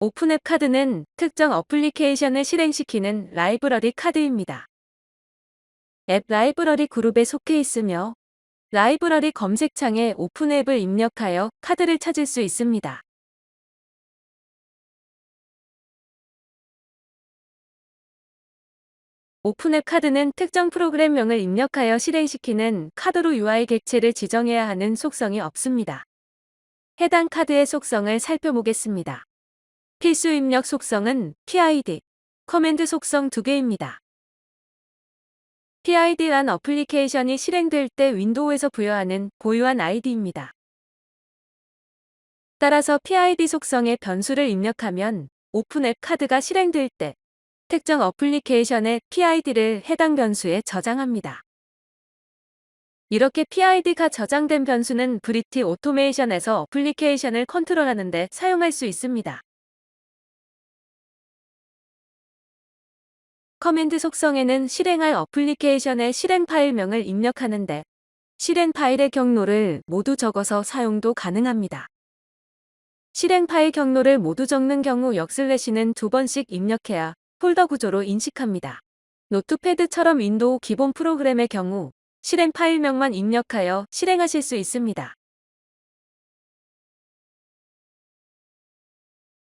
오픈앱 카드는 특정 어플리케이션을 실행시키는 라이브러리 카드입니다. 앱 라이브러리 그룹에 속해 있으며 라이브러리 검색창에 오픈앱을 입력하여 카드를 찾을 수 있습니다. 오픈앱 카드는 특정 프로그램명을 입력하여 실행시키는 카드로 UI 객체를 지정해야 하는 속성이 없습니다. 해당 카드의 속성을 살펴보겠습니다. 필수 입력 속성은 PID, 커맨드 속성 두 개입니다. PID란 어플리케이션이 실행될 때 윈도우에서 부여하는 고유한 아이디입니다. 따라서 PID 속성의 변수를 입력하면 오픈앱 카드가 실행될 때 특정 어플리케이션의 PID를 해당 변수에 저장합니다. 이렇게 PID가 저장된 변수는 브리티 오토메이션에서 어플리케이션을 컨트롤하는 데 사용할 수 있습니다. 커맨드 속성에는 실행할 어플리케이션의 실행 파일명을 입력하는데 실행 파일의 경로를 모두 적어서 사용도 가능합니다. 실행 파일 경로를 모두 적는 경우 역슬래시는 두 번씩 입력해야 폴더 구조로 인식합니다. 노트패드처럼 윈도우 기본 프로그램의 경우 실행 파일명만 입력하여 실행하실 수 있습니다.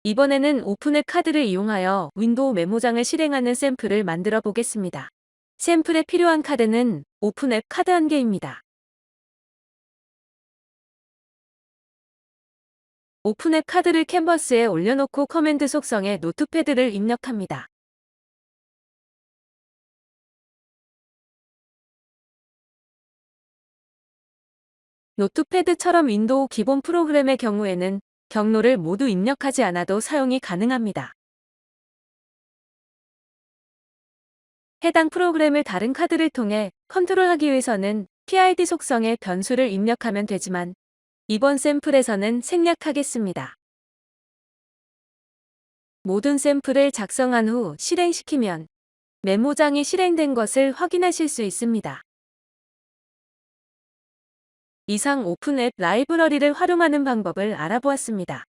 이번에는 오픈앱 카드를 이용하여 윈도우 메모장을 실행하는 샘플을 만들어 보겠습니다. 샘플에 필요한 카드는 오픈앱 카드 한 개입니다. 오픈앱 카드를 캔버스에 올려놓고 커맨드 속성에 노트패드를 입력합니다. 노트패드처럼 윈도우 기본 프로그램의 경우에는 경로를 모두 입력하지 않아도 사용이 가능합니다. 해당 프로그램을 다른 카드를 통해 컨트롤하기 위해서는 PID 속성의 변수를 입력하면 되지만 이번 샘플에서는 생략하겠습니다. 모든 샘플을 작성한 후 실행시키면 메모장이 실행된 것을 확인하실 수 있습니다. 이상 오픈앱 라이브러리를 활용하는 방법을 알아보았습니다.